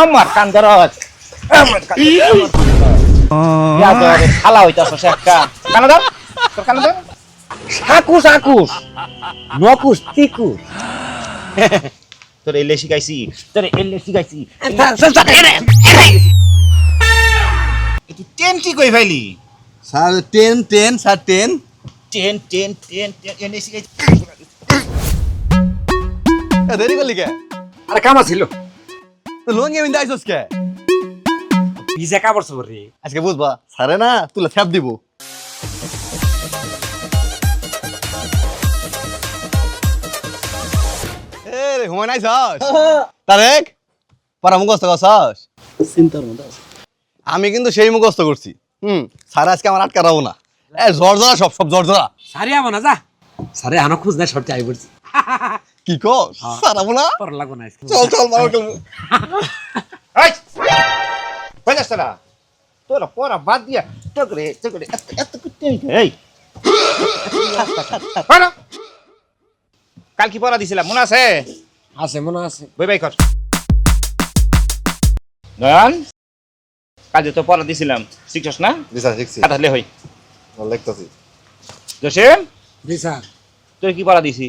আমার কান ধরস আমার কান ধরস খালা একটা। কান ধর তোর কান ধর। সাকুস আকুস। নকুস তিকুস। তোর এলে শিখাইছি। তোর এলে শিখাইছি। তুই টেন কি কই ফাইলি? Sir ten ten sir ten. Ten ten ten ten এনে শিখাইছি। দেরি করলি কে? আরে কামা ছিল তো লঙ্গি বিন্দা আইসস কে? ভিজা কাপড় চোপড় রে আজকে বুঝবা স্যারে না তুলে থ্যাপ দিব। এ রে হুমায়ুন আইসস? তারেক পারা মুখস্থ করছস? চিন্তার মধ্যে আছে। আমি কিন্তু সেই মুখস্থ করছি। হুম স্যার আজকে আমার আটকা রাখব না। এ জ্বরা সব সব জ্বর জ্বরা সারে আবো না যা। সারে আনো খুঁজ নাই শর্টে আই পড়ছি কি কর স্যার আবো না? পর লাগবো না চল চল মারো খেলব এই! কই যাস তোরা? তোরা পড়া বাদ দিয়া টকরে টকরে এত এত করতে এই! পড়া কাল কি পড়া দিছিলাম মনে আছে? আছে মনে আছে। বই বাই কর। নয়ন কাল যে তো পড়া দিছিলাম। শিখছস না? জি স্যার শিখছি। কথা লে হই লিখতেছি। জসিম? জি স্যার। তুই কি পড়া দিছি?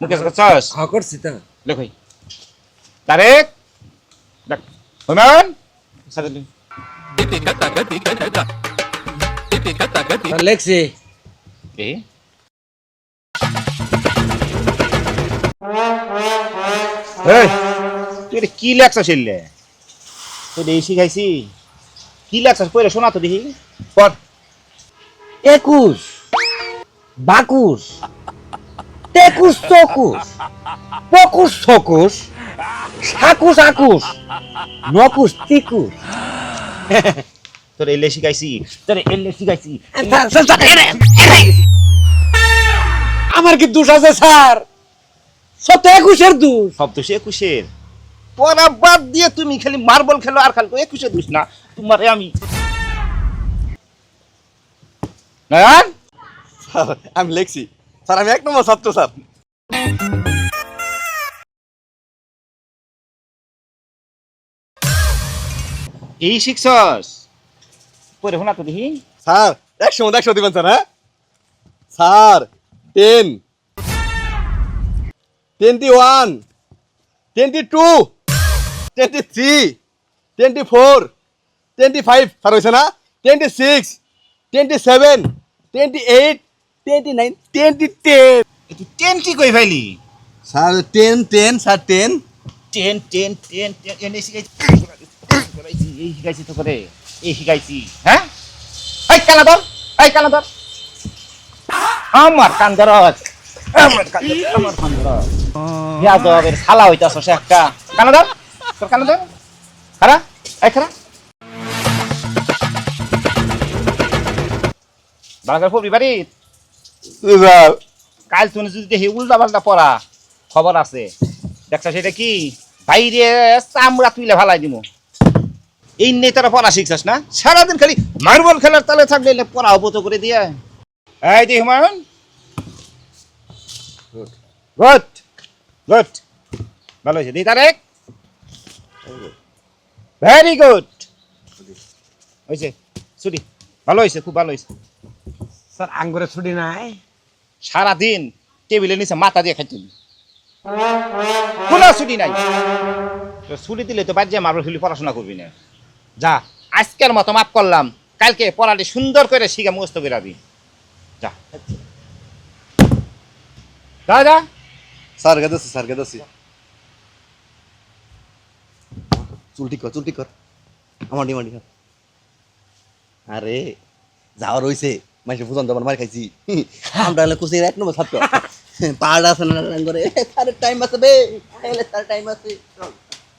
মুকেশ করছস? হ করছি তো। লেখ হই তারেক দেখ। হুমায়ুন সাথে স্যার লেখছি। এ এই তুই এটা কি লেখছ শিললে? তুই দেখি শিখাইছি কি লেখছ? পড়ে শোনা তো দেখি। পড়। একুশ। বাকুশ। টেকুশ চকুশ পকুশ ছকুশ সাকুশ আকুশ নকুশ তিকুশ। তোর এলে শিখাইছি তোর এলে শিখাইছি আমার কি দোষ আছে স্যার? একুশের দোষ। সব সে একুশের। পড়া বাদ দিয়ে তুমি খালি মার্বল খেলো আর খালি একুশে দিস না তোমারে আমি নয়ন আমি লিখছি। স্যার আমি এক নম্বর ছাত্র স্যার। এই শিখছস পড়ে শোনা তো দেখি। স্যার একশো মধ্যে একশো দিবেন স্যার হ্যাঁ? Sir ten twenty one twenty two twenty three twenty four twenty five sir হয়েছে না? Twenty six twenty seven twenty eight twenty nine twenty ten তুই টেন কি কই ফাইলি? Sir ten ten sir ten ten ten ten ten এনে শিখাইছি এই শিখাইছি তো করে এই শিখাইছি হ্যাঁ এই কানা ধর এই কানা ধর আমার কান ধরস আমার কান আমার কান ধর যাদবের শালা হইতাছস একটা কানা ধর তোর কানা ধর খারা এই খারা বাংলার ফুবরি স্যার কাল তুমি যদি দেখি উল্টা পাল্টা পড়া খবর আছে। দেখছ সেটা কি? বাইরে চামড়া তুইলে ভালাই দিব এই নেই তারা পড়া শিখছাস না? সারাদিন খালি মার্বল খেলার তালে থাকলে পড়া হব তো করে দিয়ে। এই দি হুমায়ুন। গুড। গুড। ভালো হয়েছে। দি তারেক ভেরি গুড হয়েছে। ছুটি ভালো হয়েছে খুব ভালো হয়েছে। স্যার আঙ্গুরে ছুটি নাই। সারাদিন টেবিলের নিচে মাথা দিয়ে খাইতে কোনো ছুটি নাই। তো ছুটি দিলে তো বাদ মার্বল খেলি পড়াশোনা করবি না। যা আজকের মতো মাফ করলাম। কালকে পড়াটি সুন্দর করে শিখে মুখস্থ করে দিবি যা। যা যা। স্যার গেদাছি স্যার গেদাছি চুল ঠিক কর চুল ঠিক কর। আমার ডিমান্ড। আরে যাওয়া রইছে। মাইসে ফুজন দেবার মার খাইছি আমরা কুচির এক নম্বর ছাত্র পাহাড় আছে না করে তার টাইম আছে বে তার টাইম আছে